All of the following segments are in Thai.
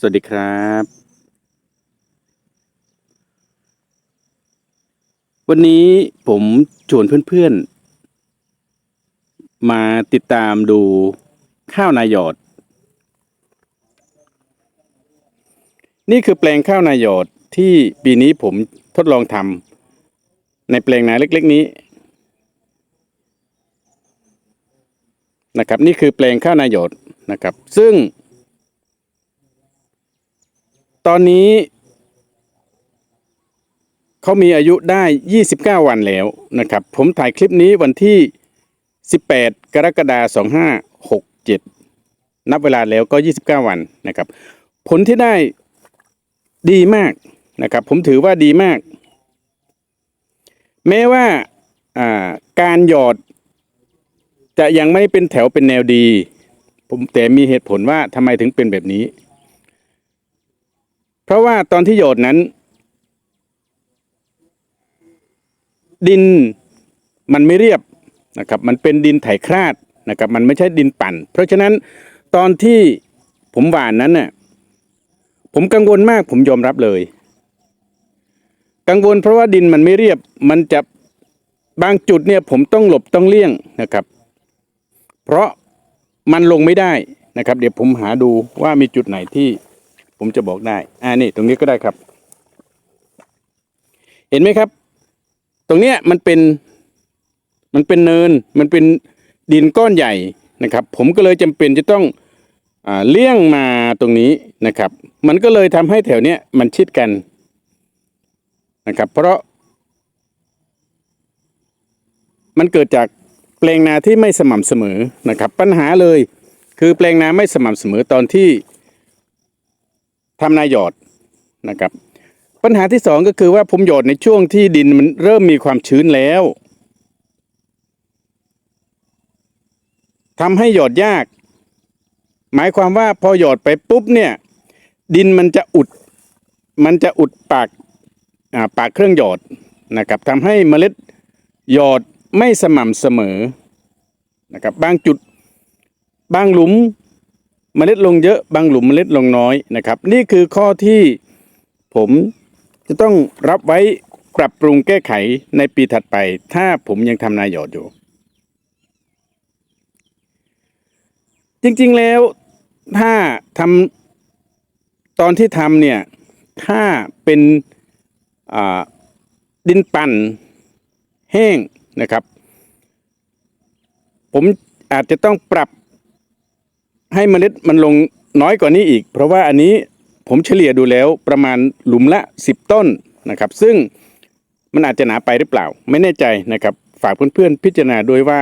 สวัสดีครับ วันนี้ผมชวนเพื่อนๆ มาติดตามดูข้าวนายอด นี่คือแปลงข้าวนายอดที่ปีนี้ผมทดลองทำในแปลงนาเล็ก ๆ นี้นะครับ นี่คือแปลงข้าวนายอดนะครับ ซึ่ง ตอนนี้ เขามีอายุได้ 29 วันแล้วนะครับ ผมถ่ายคลิปนี้วันที่ 18 กรกฎาคม2567 นับเวลาแล้วก็ 29 วันนะครับ ผลที่ได้ดีมากนะครับ ผมถือว่าดีมาก แม้ว่าาการหยอดจะยังไม่เป็นแถวเป็นแนวดี ผมแต่มีเหตุผลว่าทำไมถึงเป็นแบบนี้ เพราะว่าตอนที่หยดนั้น ดินมันไม่เรียบนะครับ มันเป็นดินไถคราดนะครับ มันไม่ใช่ดินปั่น เพราะฉะนั้นตอนที่ผมหว่านนั้นน่ะผมกังวลมากผมยอมรับเลย กังวลเพราะว่าดินมันไม่เรียบ มันจะบางจุดเนี่ยผมต้องหลบต้องเลี่ยงนะครับ เพราะมันลงไม่ได้นะครับ เดี๋ยวผมหาดูว่ามีจุดไหนที่ ผมจะบอกได้อ่านี่ตรงนี้ก็ได้ครับ เห็นไหมครับ ตรงเนี้ยมันเป็นมันเป็นเนินมันเป็นดินก้อนใหญ่นะครับ ผมก็เลยจำเป็นจะต้องอเลี่ยงมาตรงนี้นะครับ มันก็เลยทำให้แถวเนี้ยมันชิดกันนะครับ เพราะ มันเกิดจากแปลงนาที่ไม่สม่ำเสมอนะครับ ปัญหาเลยคือแปลงนาไม่สม่ำเสมอตอนที่ ทำนาหยอดนะครับ ปัญหาที่สองก็คือว่าผมหยอดในช่วงที่ดินมันเริ่มมีความชื้นแล้วทำให้หยอดยาก หมายความว่าพอหยอดไปปุ๊บเนี่ย ดินมันจะอุด มันจะอุดปากาปากเครื่องหยอดนะครับทำให้เมล็ดหยอดไม่สม่ำเสมอนะครับบางจุดบางหลุม เมล็ดลงเยอะบางหลุมเมล็ดลงน้อยนะครับ นี่คือข้อที่ผมจะต้องรับไว้ปรับปรุงแก้ไขในปีถัดไป ถ้าผมยังทำนาหยอดอยู่ จริงๆแล้วถ้าทำตอนที่ทำเนี่ย ถ้าเป็นดินปั่นแห้งนะครับ ผมอาจจะต้องปรับ ให้เมล็ดมันลงน้อยกว่านี้อีก เพราะว่าอันนี้ผมเฉลี่ยดูแล้วประมาณหลุมละ 10 ต้นนะครับ ซึ่งมันอาจจะหนาไปหรือเปล่า ไม่แน่ใจนะครับ ฝากเพื่อนๆพิจารณาด้วยว่า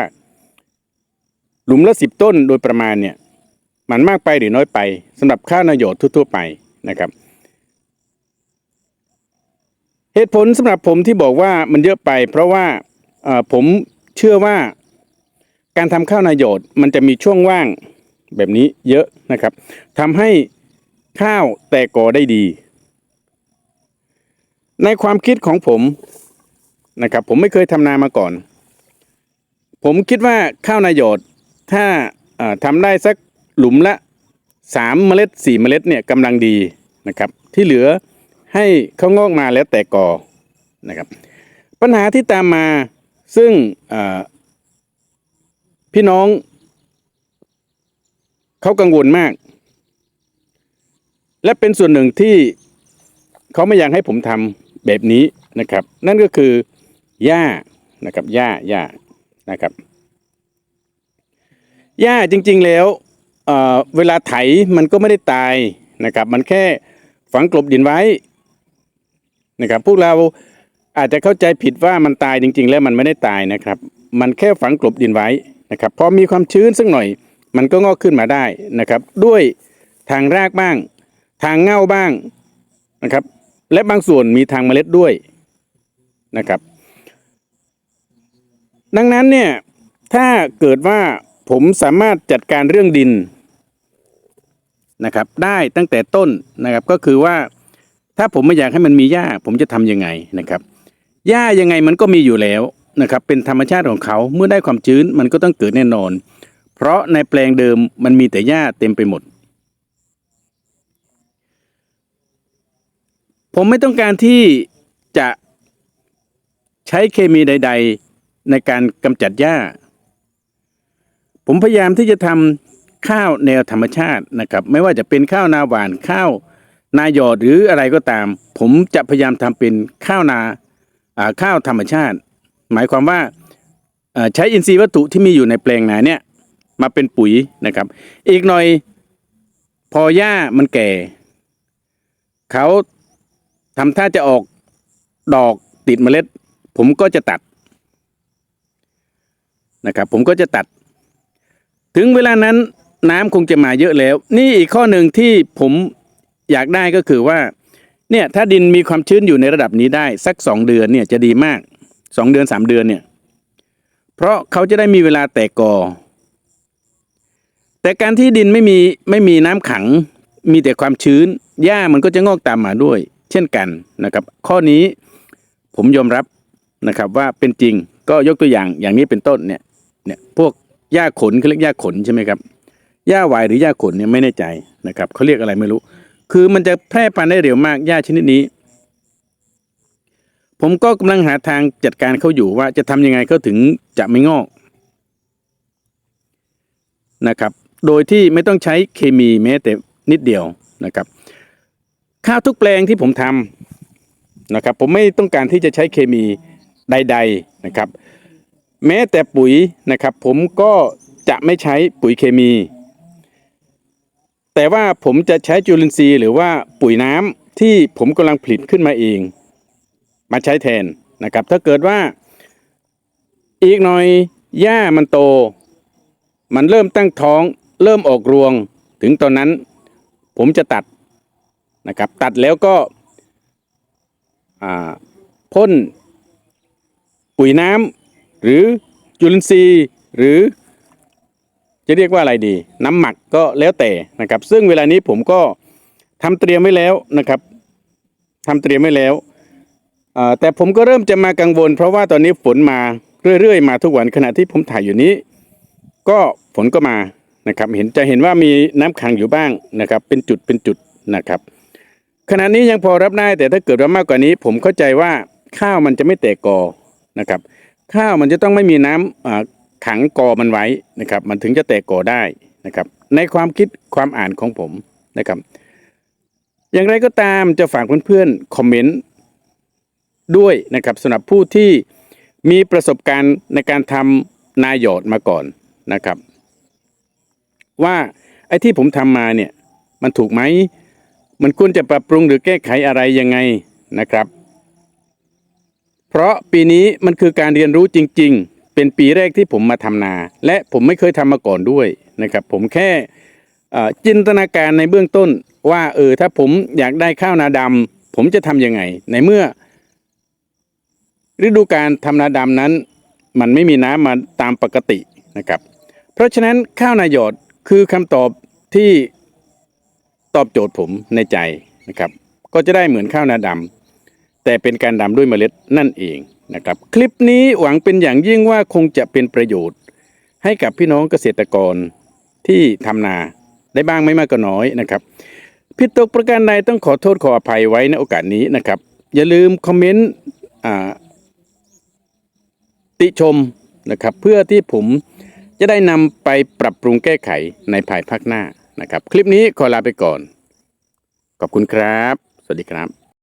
หลุมละ10ต้นโดยประมาณเนี่ย มันมากไปหรือน้อยไปสำหรับข้าวนายโยดทั่วๆไปนะครับ เหตุผลสำหรับผมที่บอกว่ามันเยอะไป เพราะว่าผมเชื่อว่าการทำข้าวนายโยดมันจะมีช่วงว่าง แบบนี้เยอะนะครับทำให้ข้าวแตกกอได้ดี ในความคิดของผมนะครับ ผมไม่เคยทำนามาก่อน ผมคิดว่าข้าวนายโยดถ้าทำได้สักหลุมละสามเมล็ดสี่เมล็ดเนี่ยกำลังดีนะครับ ที่เหลือให้เขางอกมาแล้วแตกกอนะครับ ปัญหาที่ตามมาซึ่งพี่น้อง เขากังวลมาก และเป็นส่วนหนึ่งที่เขาไม่อยากให้ผมทำแบบนี้นะครับ นั่นก็คือหญ้านะครับหญ้าหญ้านะครับหญ้าจริง ๆแล้วเเวลาไถมันก็ไม่ได้ตายนะครับ มันแค่ฝังกลบดินไว้นะครับ พวกเราอาจจะเข้าใจผิดว่ามันตายจริง ๆ แล้วมันไม่ได้ตายนะครับ มันแค่ฝังกลบดินไว้นะครับพอมีความชื้นสักหน่อย มันก็งอกขึ้นมาได้นะครับ ด้วยทางรากบ้าง ทางเง่าบ้างนะครับ และบางส่วนมีทางเมล็ดด้วยนะครับ ดังนั้นเนี่ยถ้าเกิดว่าผมสามารถจัดการเรื่องดินนะครับ ได้ตั้งแต่ต้นนะครับ ก็คือว่าถ้าผมไม่อยากให้มันมีหญ้า ผมจะทำยังไงนะครับหญ้ายังไงมันก็มีอยู่แล้วนะครับ เป็นธรรมชาติของเขาเมื่อได้ความชื้นมันก็ต้องเกิดแน่นอน เพราะในแปลงเดิมมันมีแต่หญ้าเต็มไปหมด ผมไม่ต้องการที่จะใช้เคมีใด ๆ ในการกำจัดหญ้า ผมพยายามที่จะทำข้าวแนวธรรมชาตินะครับ ไม่ว่าจะเป็นข้าวนาหวานข้าวนาหยอดหรืออะไรก็ตาม ผมจะพยายามทำเป็นข้าวนาข้าวธรรมชาติ หมายความว่าใช้อินทรีย์วัตถุที่มีอยู่ในแปลงนาเนี่ย มาเป็นปุ๋ยนะครับ อีกหน่อย พอหญ้ามันแก่ เขาทำท่าจะออกดอกติดเมล็ด ผมก็จะตัดนะครับ ผมก็จะตัด ถึงเวลานั้นน้ำคงจะมาเยอะแล้ว นี่อีกข้อหนึ่งที่ผมอยากได้ก็คือว่า เนี่ยถ้าดินมีความชื้นอยู่ในระดับนี้ได้ สักสองเดือนเนี่ยจะดีมากสองเดือนสามเดือนเนี่ย เพราะเขาจะได้มีเวลาแตกกอ แต่การที่ดินไม่มีไม่มีน้ำขัง มีแต่ความชื้นหญ้ามันก็จะงอกตามมาด้วย เช่นกันนะครับ ข้อนี้ผมยอมรับนะครับว่าเป็นจริงก็ยกตัวอย่างอย่างนี้เป็นต้นเนี่ยเนี่ยพวกหญ้าขนเขาเรียกหญ้าขนใช่ไหมครับหญ้าหวายหรือหญ้าขนเนี่ยไม่แน่ใจนะครับเขาเรียกอะไรไม่รู้ คือมันจะแพร่พันธุ์ได้เร็วมากหญ้าชนิดนี้ ผมก็กำลังหาทางจัดการเขาอยู่ว่าจะทำยังไงเขาถึงจะไม่งอกนะครับ โดยที่ไม่ต้องใช้เคมีแม้แต่นิดเดียวนะครับ ข้าวทุกแปลงที่ผมทำนะครับ ผมไม่ต้องการที่จะใช้เคมีใด ๆนะครับ แม้แต่ปุ๋ยนะครับ ผมก็จะไม่ใช้ปุ๋ยเคมี แต่ว่าผมจะใช้จุลินทรีย์ หรือว่าปุ๋ยน้ำที่ผมกำลังผลิตขึ้นมาเอง มาใช้แทนนะครับ ถ้าเกิดว่าอีกหน่อยหญ้ามันโต มันเริ่มตั้งท้อง เริ่มออกรวง ถึงตอนนั้นผมจะตัดนะครับ ตัดแล้วก็พ่นปุ๋ยน้ำหรือจุลินทรีย์หรือจะเรียกว่าอะไรดี น้ำหมักก็แล้วแต่นะครับ ซึ่งเวลานี้ผมก็ทำเตรียมไว้แล้วนะครับทำเตรียมไว้แล้วแต่ผมก็เริ่มจะมากังวล เพราะว่าตอนนี้ฝนมาเรื่อยๆ มาทุกวันขณะที่ผมถ่ายอยู่นี้ ก็ฝนก็มา นะครับเห็นจะเห็นว่ามีน้ำขังอยู่บ้างนะครับ เป็นจุดเป็นจุดนะครับ ขณะนี้ยังพอรับได้แต่ถ้าเกิดว่ามากกว่านี้ ผมเข้าใจว่าข้าวมันจะไม่แตกกอนะครับ ข้าวมันจะต้องไม่มีน้ำอ่าขังกอมันไว้นะครับ มันถึงจะแตกกอได้นะครับ ในความคิดความอ่านของผมนะครับ อย่างไรก็ตามจะฝากเพื่อนๆคอมเมนต์ด้วยนะครับสำหรับผู้ที่มีประสบการณ์ในการทำนาหยอดมาก่อนนะครับ ว่าไอ้ที่ผมทำมาเนี่ยมันถูกไหม มันควรจะปรับปรุงหรือแก้ไขอะไรยังไงนะครับ เพราะปีนี้มันคือการเรียนรู้จริง ๆ เป็นปีแรกที่ผมมาทำนา และผมไม่เคยทำมาก่อนด้วยนะครับ ผมแค่จินตนาการในเบื้องต้นว่าเออถ้าผมอยากได้ข้าวนาดำผมจะทำยังไง ในเมื่อ ฤดูการทำนาดำนั้น มันไม่มีน้ำมาตามปกตินะครับ เพราะฉะนั้นข้าวนาหยอด คือคำตอบที่ตอบโจทย์ผมในใจนะครับ ก็จะได้เหมือนข้าวนาดำแต่เป็นการดำด้วยเมล็ดนั่นเองนะครับ คลิปนี้หวังเป็นอย่างยิ่งว่าคงจะเป็นประโยชน์ ให้กับพี่น้องเกษตรกรที่ทำนาได้บ้างไม่มากก็น้อยนะครับผิดตกประการใดต้องขอโทษขออภัยไว้ในโอกาสนี้นะครับ อย่าลืมคอมเมนต์ติชมนะครับ เพื่อที่ผม จะได้นำไปปรับปรุงแก้ไขในภายภาคหน้านะครับ คลิปนี้ขอลาไปก่อน ขอบคุณครับ สวัสดีครับ